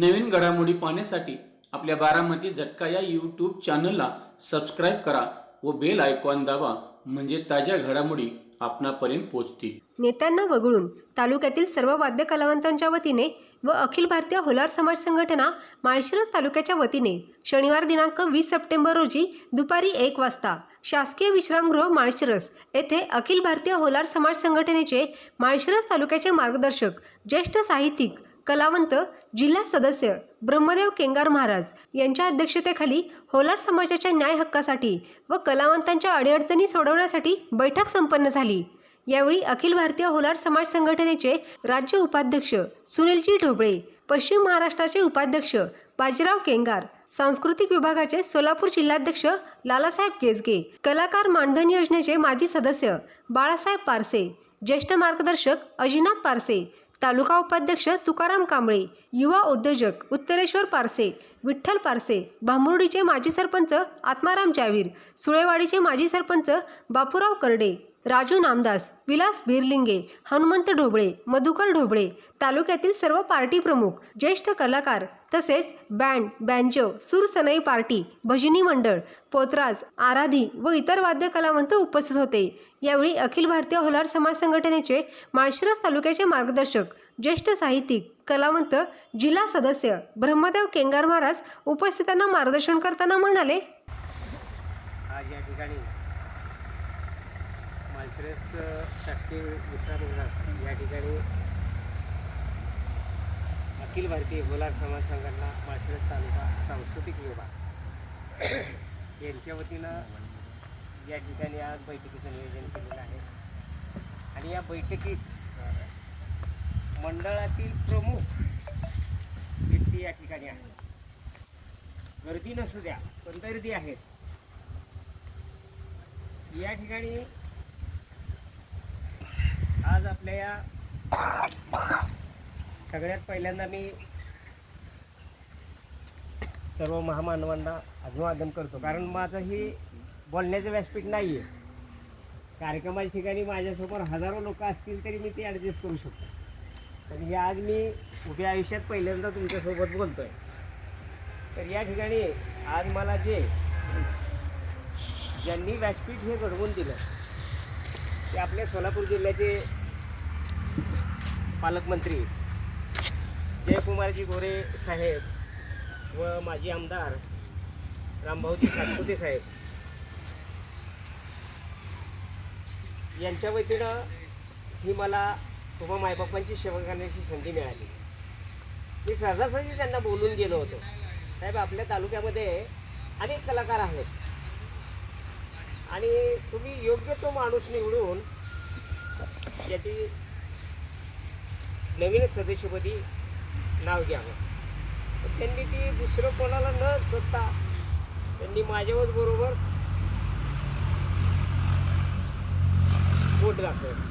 नवीन घडामोडी पाहण्यासाठी आपल्या बारामती झटका या यूट्यूब चॅनलला सबस्क्राईब करा व बेल आयकॉन दाबा म्हणजे ताज्या घडामोडी आपणापर्यंत पोहोचतील. नेत्यांना वगळून तालुक्यातील सर्व वाद्य कलावंतांच्या वतीने व अखिल भारतीय होलार समाज संघटना माळशिरस तालुक्याच्या वतीने शनिवार दिनांक वीस सप्टेंबर रोजी दुपारी एक वाजता शासकीय विश्रामगृह माळशिरस येथे अखिल भारतीय होलार समाज संघटनेचे माळशिरस तालुक्याचे मार्गदर्शक ज्येष्ठ साहित्यिक कलावंत जिल्हा सदस्य ब्रह्मदेव केंगार महाराज यांच्या अध्यक्षतेखाली होलार समाजाच्या न्याय हक्कासाठी व कलावंतांच्या अडीअडचणी सोडवण्यासाठी बैठक संपन्न झाली. यावेळी अखिल भारतीय होलार समाज संघटनेचे राज्य उपाध्यक्ष सुनीलजी ढोबळे पश्चिम महाराष्ट्राचे उपाध्यक्ष बाजीराव केंगार सांस्कृतिक विभागाचे सोलापूर जिल्हाध्यक्ष लालासाहेब गेजगे कलाकार मानधन योजनेचे माजी सदस्य बाळासाहेब पारसे ज्येष्ठ मार्गदर्शक अजिनाथ पारसे तालुका उपाध्यक्ष तुकाराम कांबळे युवा उद्योजक उत्तरेश्वर पारसे विठ्ठल पारसे भांबुर्डीचे माजी सरपंच आत्माराम जावीर सुळेवाडीचे माजी सरपंच बापूराव करडे राजू नामदास विलास बिरलिंगे हनुमंत ढोबळे मधुकर ढोबळे तालुक्यातील सर्व पार्टी प्रमुख ज्येष्ठ कलाकार तसेच बँड बँजो सुरसनई पार्टी भजनी मंडळ पोतराज आराधी व इतर वाद्य कलावंत उपस्थित होते. यावेळी अखिल भारतीय होलार समाज संघटनेचे माळशिरस तालुक्याचे मार्गदर्शक ज्येष्ठ साहित्यिक कलावंत जिल्हा सदस्य ब्रह्मदेव केंगार महाराज उपस्थितांना मार्गदर्शन करताना म्हणाले. आज या ठिकाणी माळशिरस शासकीय विश्रामगृहात या ठिकाणी अखिल भारतीय बोलार समाज संघटना माळशिरस तालुका सांस्कृतिक विभाग यांच्या वतीनं या ठिकाणी आज बैठकीचं नियोजन केलेलं आहे. आणि या बैठकीस मंडळातील प्रमुख व्यक्ती या ठिकाणी आहेत. गर्दी नसू द्या पण गर्दी आहेत. या ठिकाणी आज आपल्या या सगळ्यात पहिल्यांदा मी सर्व महामानवांना अभिवादन करतो. कारण माझं ही बोलण्याचं व्यासपीठ नाही आहे कार्यक्रमाच्या ठिकाणी माझ्यासमोर हजारो लोक असतील तरी मी ते ॲडजस्ट करू शकतो. तर हे आज मी उभ्या आयुष्यात पहिल्यांदा तुमच्यासोबत बोलतो आहे तर या ठिकाणी आज मला जे ज्यांनी व्यासपीठ हे घडवून दिलं ते आपल्या सोलापूर जिल्ह्याचे पालकमंत्री जयकुमारजी गोरे साहेब व माजी आमदार रामभाऊजी सातपुते साहेब यांच्या वतीनं ही मला तुम्हा मायबापांची सेवा करण्याची संधी मिळाली. मी सहजासहजी त्यांना बोलून गेलो होतो. साहेब आपल्या तालुक्यामध्ये अनेक कलाकार आहेत. आणि तुम्ही योग्य तो माणूस निवडून याची नवीन सदस्यपदी नाव घ्यावं. त्यांनी ती दुसरं कोणाला न शोधता त्यांनी माझ्यावर बरोबर बोट दाखवलं.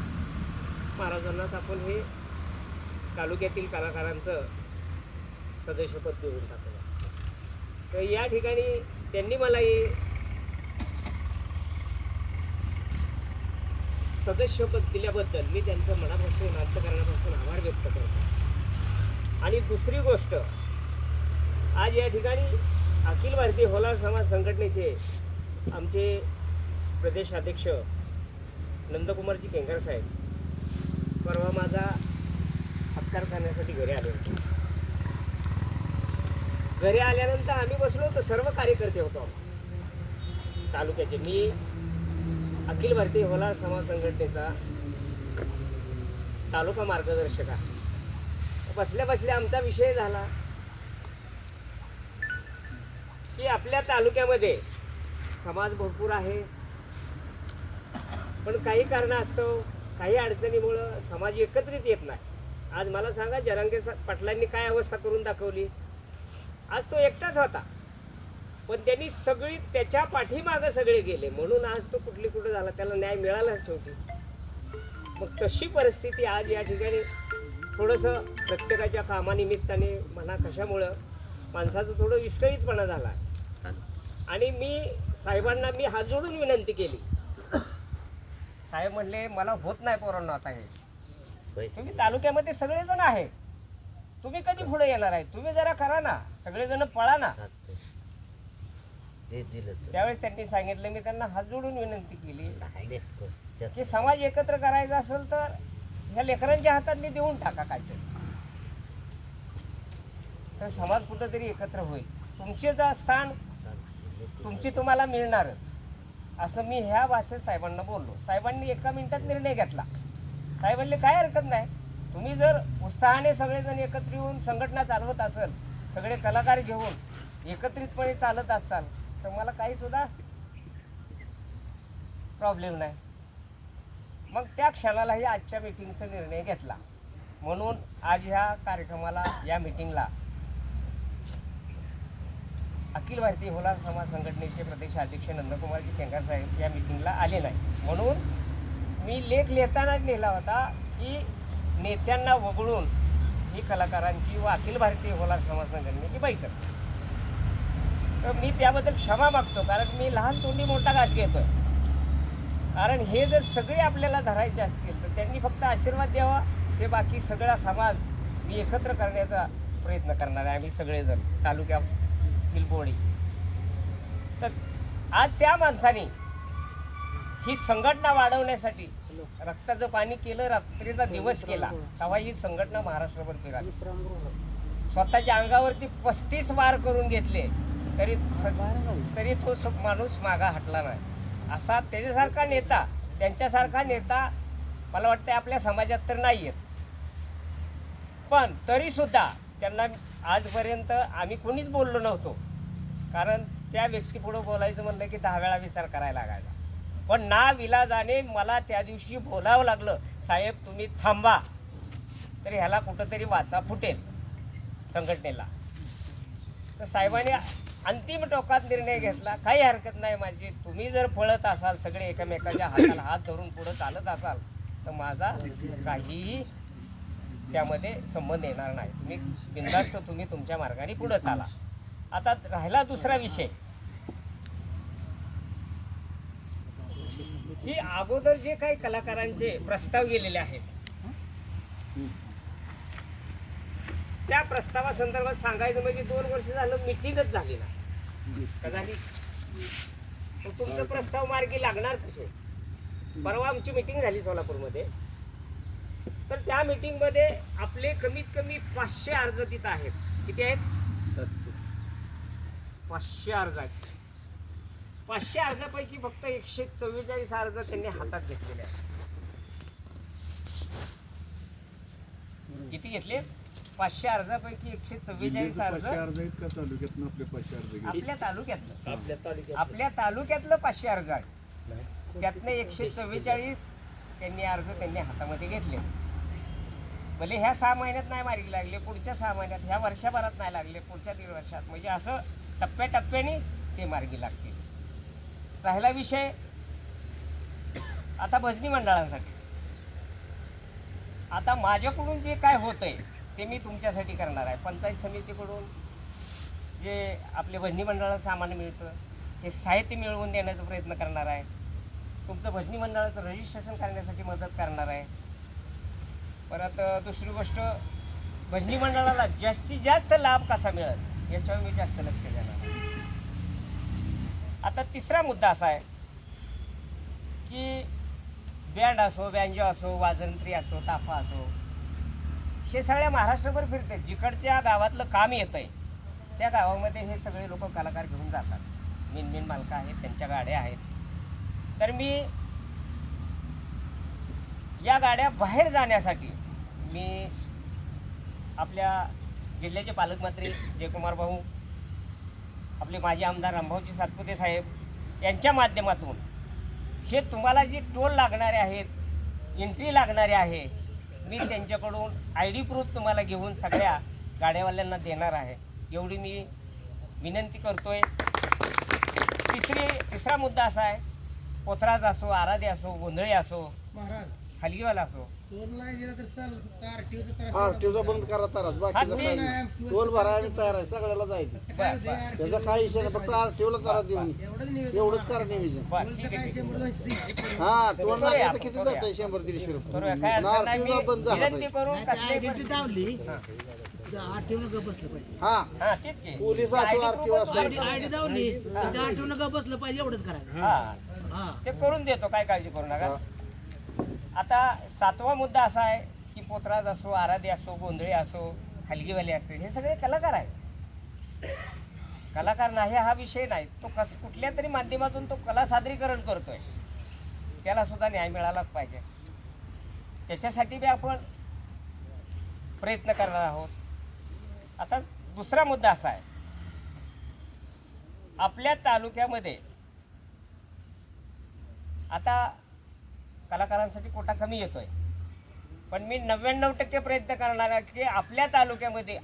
महाराजांनाच आपण हे तालुक्यातील कलाकारांचं सदस्यपद देऊन टाकलं. तर या ठिकाणी त्यांनी मला हे सदस्यपद दिल्याबद्दल मी त्यांचं मनापासून अंतकरणापासून आभार व्यक्त करतो. आणि दुसरी गोष्ट आज या ठिकाणी अखिल भारतीय होलार समाज संघटनेचे आमचे प्रदेशाध्यक्ष नंदकुमारजी केंगर साहेब परवा माझा सत्कार करण्यासाठी घरी आले होते. घरी आल्यानंतर आम्ही बसलो तर सर्व कार्यकर्ते होतो तालुक्याचे मी अखिल भारतीय होलार समाज संघटनेचा तालुका मार्गदर्शक आहे. बसल्या बसल्या आमचा विषय झाला की आपल्या तालुक्यामध्ये समाज भरपूर आहे. पण काही कारणास्तव काही अडचणीमुळं समाज एकत्रित येत नाही. आज मला सांगा जरांगे पाटलांनी काय अवस्था करून दाखवली? आज तो एकटाच होता. पण त्यांनी सगळी त्याच्या पाठीमागं सगळे गेले. म्हणून आज तो कुठली कुठं झाला त्याला न्याय मिळालाच शेवटी. मग तशी परिस्थिती आज या ठिकाणी थोडंसं प्रत्येकाच्या कामानिमित्ताने म्हणा कशामुळं माणसाचं थोडं विस्कळीतपणा झाला. आणि मी साहेबांना मी हात जोडून विनंती केली. साहेब म्हणले मला होत नाही पोरांना आता हे. तुम्ही तालुक्यामध्ये सगळेजण आहे. तुम्ही कधी पुढे येणार आहे? तुम्ही जरा करा ना. सगळेजण पळा ना. हे तर. त्यावेळेस त्यांनी सांगितलं मी त्यांना हात जोडून विनंती केली. नाही. जास्त. की समाज एकत्र करायचा असेल तर ह्या लेकरांच्या हातातली देऊन टाका काहीतरी तर. समाज कुठंतरी एकत्र होईल. तुमचे जे स्थान. तुमची तुम्हाला मिळणारच. असं मी ह्या भाषेत साहेबांना बोललो. साहेबांनी एका मिनिटात निर्णय घेतला. साहेब म्हणले काय हरकत नाही. तुम्ही जर उत्साहाने सगळेजण एकत्र येऊन संघटना चालवत असाल सगळे कलाकार घेऊन एकत्रितपणे चालत असाल तर मला काही सुद्धा प्रॉब्लेम नाही. मग त्या क्षणालाही आजच्या मीटिंगचा निर्णय घेतला. म्हणून आज ह्या कार्यक्रमाला या मीटिंगला अखिल भारतीय होलार समाज संघटनेचे प्रदेशाध्यक्ष नंदकुमारजी केंगार साहेब या मीटिंगला आले नाही म्हणून मी लेख लिहितानाच लिहिला होता की नेत्यांना वगळून ही कलाकारांची व अखिल भारतीय होलार समाज संघटनेची बैठक. तर मी त्याबद्दल क्षमा मागतो कारण मी लहान तोंडी मोठा घास घेतोय. कारण हे जर सगळे आपल्याला धरायचे असतील तर त्यांनी फक्त आशीर्वाद द्यावा ते बाकी सगळा समाज मी एकत्र करण्याचा प्रयत्न करणार आहे आम्ही सगळेजण तालुक्यातील बोळी तर आज त्या माणसाने ही संघटना वाढवण्यासाठी रक्ताचं पाणी केलं रात्रीचा दिवस केला तेव्हा ही संघटना महाराष्ट्रभर फिराली. स्वतःच्या अंगावरती पस्तीस वार करून घेतले. तरी तरी तो माणूस मागा हटला नाही. असा त्याच्यासारखा नेता त्यांच्यासारखा नेता मला वाटतं आपल्या समाजात तर नाही आहेत पण तरीसुद्धा त्यांना आजपर्यंत आम्ही कोणीच बोललो नव्हतो. कारण त्या व्यक्तीपुढं बोलायचं म्हणलं की दहा वेळा विचार करायला लागायचा. पण ना विलाजाने मला त्या दिवशी बोलावं लागलं साहेब तुम्ही थांबा. तर ह्याला कुठंतरी वाचा फुटेल संघटनेला. तर साहेबाने अंतिम टोकात निर्णय घेतला. काही हरकत नाही माझी. तुम्ही जर पळत असाल सगळे एकमेकाच्या हाताला हात धरून पुढं चालत असाल तर माझा काहीही त्यामध्ये संबंध येणार नाही. तुम्ही बिंदास्त तुम्ही तुमच्या मार्गाने पुढं चाला. आता राहिला दुसरा विषय. की अगोदर जे काही कलाकारांचे प्रस्ताव गेलेले आहेत त्या प्रस्तावासंदर्भात सांगायचं म्हणजे दोन वर्ष झालं मिटिंगच झाली नाही. का झाली? तुमचा प्रस्ताव मार्गी लागणार कसे? परवा आमची मिटिंग झाली सोलापूरमध्ये. तर त्या मीटिंगमध्ये आपले कमीत कमी पाचशे अर्ज तिथं आहेत. किती आहेत? पाचशे अर्ज आहेत. पाचशे अर्जापैकी फक्त एकशे चव्वेचाळीस अर्ज त्यांनी हातात घेतलेले आहेत. किती घेतले? पाचशे अर्जापैकी एकशे चव्वेचाळीस अर्ज पाचशे अर्ज आहेत का तालुक्यातनं आपले पाचशे अर्ज आपल्या तालुक्यातलं आपल्या तालुक्यातलं पाचशे अर्ज आहे त्यातनं एकशे चव्वेचाळीस. त्यांनी अर्ज त्यांनी हातामध्ये घेतले. भले ह्या सहा महिन्यात नाही मार्गी लागले पुढच्या सहा महिन्यात ह्या वर्षभरात नाही लागले पुढच्या दीड वर्षात. म्हणजे असं टप्प्याटप्प्याने ते मार्गी लागतील. राहिला विषय आता भजनी मंडळांसाठी. आता माझ्याकडून जे काय होतंय ते मी तुमच्यासाठी करणार आहे. पंचायत समितीकडून जे आपले भजनी मंडळाला सामान मिळतं ते साहित्य मिळवून देण्याचा प्रयत्न करणार आहे. तुमचं भजनी मंडळाचं रजिस्ट्रेशन करण्यासाठी मदत करणार आहे. परत दुसरी गोष्ट भजनी मंडळाला जास्तीत जास्त लाभ कसा मिळेल याच्यावर मी जास्त लक्ष देणार आता तिसरा मुद्दा असा आहे की बँड असो बँजो असो वाजंत्री असो ताफा असो हे सगळ्या महाराष्ट्रभर फिरते. जिकडच्या गावातलं काम येतं आहे त्या गावामध्ये हे सगळे लोक कलाकार घेऊन जातात. मिन मिन मालकं आहेत त्यांच्या गाड्या आहेत. तर मी या गाड्या बाहेर जाण्यासाठी मी आपल्या जिल्ह्याचे पालकमंत्री जयकुमार भाऊ आपले माजी आमदार रामभाऊजी सातपुते साहेब यांच्या माध्यमातून हे तुम्हाला जी टोल लागणारे आहेत एंट्री लागणारे आहे मी त्यांच्याकडून आय डी प्रूफ तुम्हाला घेऊन सगळ्या गाड्यावाल्यांना देणार आहे. एवढी मी विनंती करतोय. तिसरी तिसरा मुद्दा असा आहे. पोथराज असो आराधे असो गोंधळी असो महाराज. हलगीवाला असो. टोल नाही दिला तर चाल आरटीओचं त्रास आरटीओचा बंद करा हा, बाकीचं काही नाही, टोल भरायला काय तयार आहे. सगळ्याला जायचं. तर काय होतंय, बरं, RTO त्याचा काही विषय नाही. फक्त आरटीओला तारा देऊन. एवढंच निवेदन. एवढंच. करा निवेदन. बरं टोलचं ठीक काय आहे ठीक शंभर आहे. दोनशे दीडशे हा टोल करूया नाही आपण, किती. जात? आहे शंभर दीडशे रुपये. बरोबर काय अडचण नाही आरटीओला मी बंद झाला विनंती पाहिजे. नाही, तर identity. हां. आठवणं गप बसलं पाहिजे. हा. हा तेच की. पोलीस असो, ID proof असो. आयडी आयडी दावली त्या आठवणं गप बसलं पाहिजे एवढंच करायचं. हा. हा. ते करून देतो काय काळजी करू नका. आता सातवा मुद्दा असा आहे की पोतराज असो आराधी असो गोंधळे असो हलगीवाले असतील हे सगळे कलाकार आहेत. कलाकार नाही हा विषय नाही. तो कस कुठल्या तरी माध्यमातून तो कला सादरीकरण करतोय. त्याला सुद्धा न्याय मिळालाच पाहिजे. त्याच्यासाठी बी आपण प्रयत्न करणार आहोत. आता दुसरा मुद्दा असा आहे. आपल्या तालुक्यामध्ये आता कलाकारांसाठी कोटा कमी येतोय. पण मी नव्याण्णव टक्के प्रयत्न करणार आहे की आपल्या तालुक्यामध्ये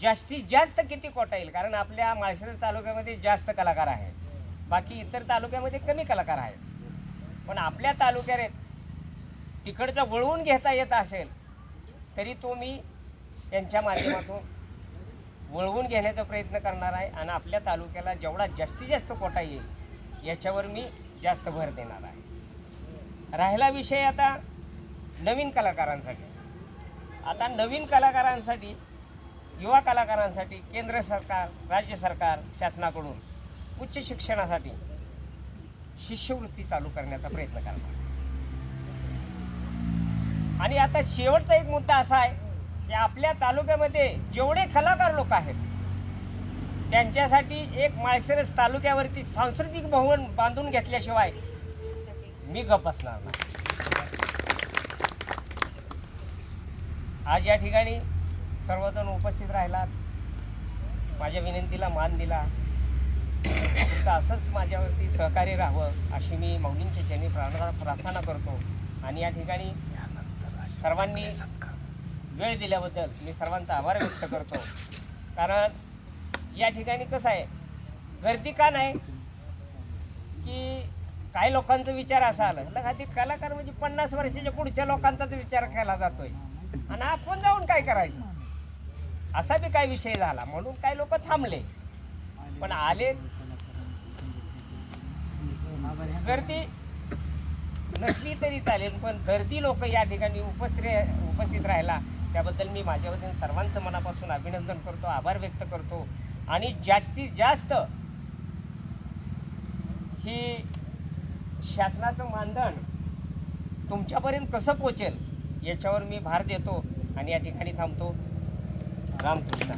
जास्तीत जास्त किती कोटा येईल? कारण आपल्या माळशिरस तालुक्यामध्ये जास्त कलाकार आहेत. बाकी इतर तालुक्यामध्ये कमी कलाकार आहेत. पण आपल्या तालुक्यात तिकडचं वळवून घेता येत असेल तरी तो मी त्यांच्या माध्यमातून वळवून घेण्याचा प्रयत्न करणार आहे आणि आपल्या तालुक्याला जेवढा जास्तीत जास्त कोटा येईल याच्यावर मी जास्त भर देणार आहे. राहिला विषय आता नवीन कलाकारांसाठी. आता नवीन कलाकारांसाठी युवा कलाकारांसाठी केंद्र सरकार राज्य सरकार शासनाकडून उच्च शिक्षणासाठी शिष्यवृत्ती चालू करण्याचा प्रयत्न करणार. आणि आता शेवटचा एक मुद्दा असा आहे की आपल्या तालुक्यामध्ये जेवढे कलाकार लोक आहेत त्यांच्यासाठी एक माळशिरस तालुक्यावरती सांस्कृतिक भवन बांधून घेतल्याशिवाय मी गप बसणार नाही. आज या ठिकाणी सर्वजण उपस्थित राहिलात. माझ्या विनंतीला मान दिला. तुमचं असंच माझ्यावरती सहकार्य राहावं अशी मी मौलींच्या चरणी प्रार्थना प्रार्थना करतो. आणि या ठिकाणी सर्वांनी वेळ दिल्याबद्दल मी सर्वांचा आभार व्यक्त करतो. कारण या ठिकाणी कसं आहे गर्दी का नाही की काही लोकांचा विचार असा आला लगा ते कलाकार म्हणजे पन्नास वर्षाच्या पुढच्या लोकांचाच विचार केला जातोय. आणि आपण जाऊन काय करायचं? असा बी काय विषय झाला म्हणून काही लोक थांबले. पण आले. गर्दी नसली तरी चालेल पण गर्दी लोक या ठिकाणी उपस्थित उपस्थित राहिला त्याबद्दल मी माझ्या वतीने सर्वांचं मनापासून अभिनंदन करतो आभार व्यक्त करतो. आणि जास्तीत जास्त ही शासनाचं मानधन तुमच्यापर्यंत कसं पोचेल याच्यावर मी भार देतो आणि या ठिकाणी थांबतो. रामकृष्ण.